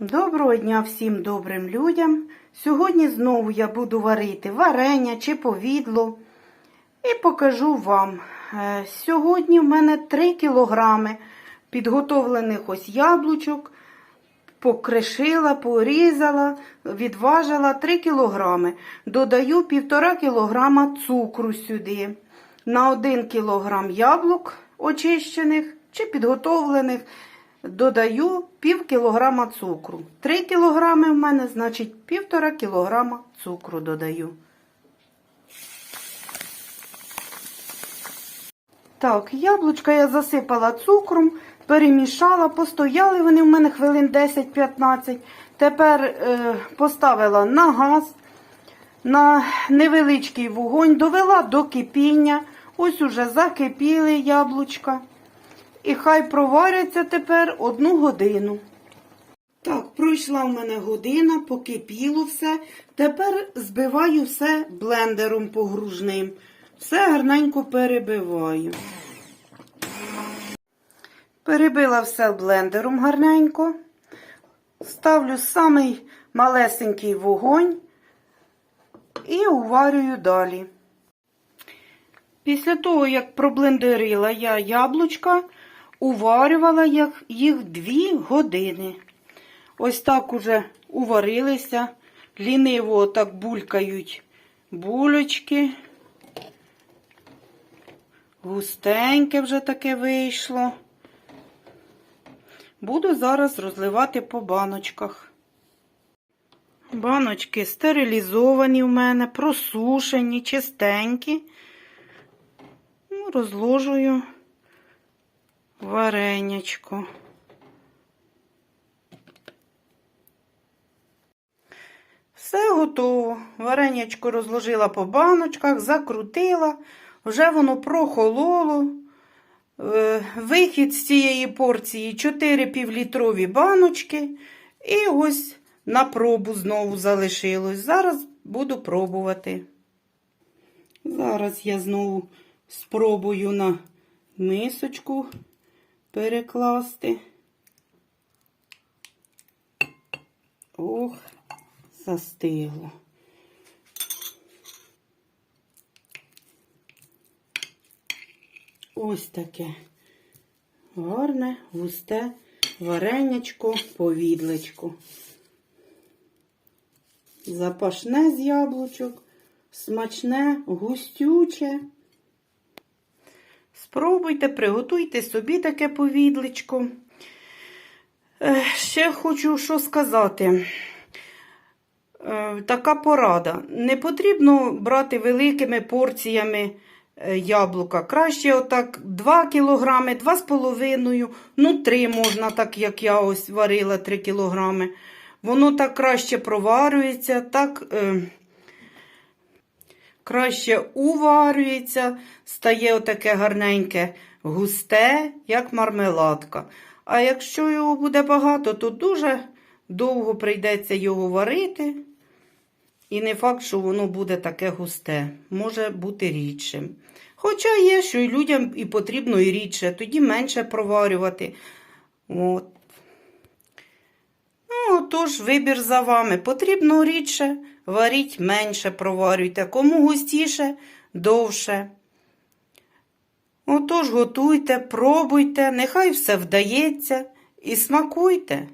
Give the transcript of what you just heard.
Доброго дня всім добрим людям. Сьогодні знову я буду варити варення чи повідло. І покажу вам. Е, Сьогодні в мене 3 кілограми підготовлених ось яблучок. Покришила, порізала, відважила 3 кілограми. Додаю 1,5 кілограма цукру сюди. На 1 кілограм яблук очищених чи підготовлених додаю пів кілограма цукру. 3 кілограми в мене, значить, півтора кілограма цукру додаю. Так, яблучка я засипала цукром, перемішала, постояли вони в мене хвилин 10-15. Тепер е, поставила на газ, на невеличкий вогонь, довела до кипіння. Ось уже закипіли яблучка. І хай проваряться тепер одну годину. Так, пройшла в мене година, покипіло все. Тепер збиваю все блендером погружним. Все гарненько перебиваю. Перебила все блендером гарненько. Ставлю самий малесенький вогонь і уварюю далі. Після того, як проблендерила я яблучка, уварювала їх- 2 години. Ось так уже уварилися, ліниво так булькають булочки. Густеньке вже таке вийшло. Буду зараз розливати по баночках. Баночки стерилізовані в мене, просушені, чистенькі. Ну, розложую варенячко. Все готово. Варенячко розложила по баночках, закрутила, вже воно прохололо. Е, Вихід з цієї порції 4 півлітрові баночки. І ось на пробу знову залишилось. Зараз буду пробувати. Зараз я знову спробую на мисочку перекласти. Ох, застигло. Ось таке гарне, густе варенячко, повідлечко. Запашне з яблучок, смачне, густюче. Спробуйте, приготуйте собі таке повідлечко. Е, Ще хочу що сказати. Е, Така порада. Не потрібно брати великими порціями е, яблука. Краще отак 2 кілограми, 2,5, ну 3 можна, так як я ось варила 3 кілограми. Воно так краще проварюється, так краще уварюється, стає отаке гарненьке, густе, як мармеладка. А якщо його буде багато, то дуже довго прийдеться його варити. І не факт, що воно буде таке густе, може бути рідшим. Хоча є, що і людям і потрібно і рідше, тоді менше проварювати. От. Ну, отож, вибір за вами. Потрібно рідше, варіть менше проварюйте. Кому густіше, довше. Отож, готуйте, пробуйте, нехай все вдається і смакуйте.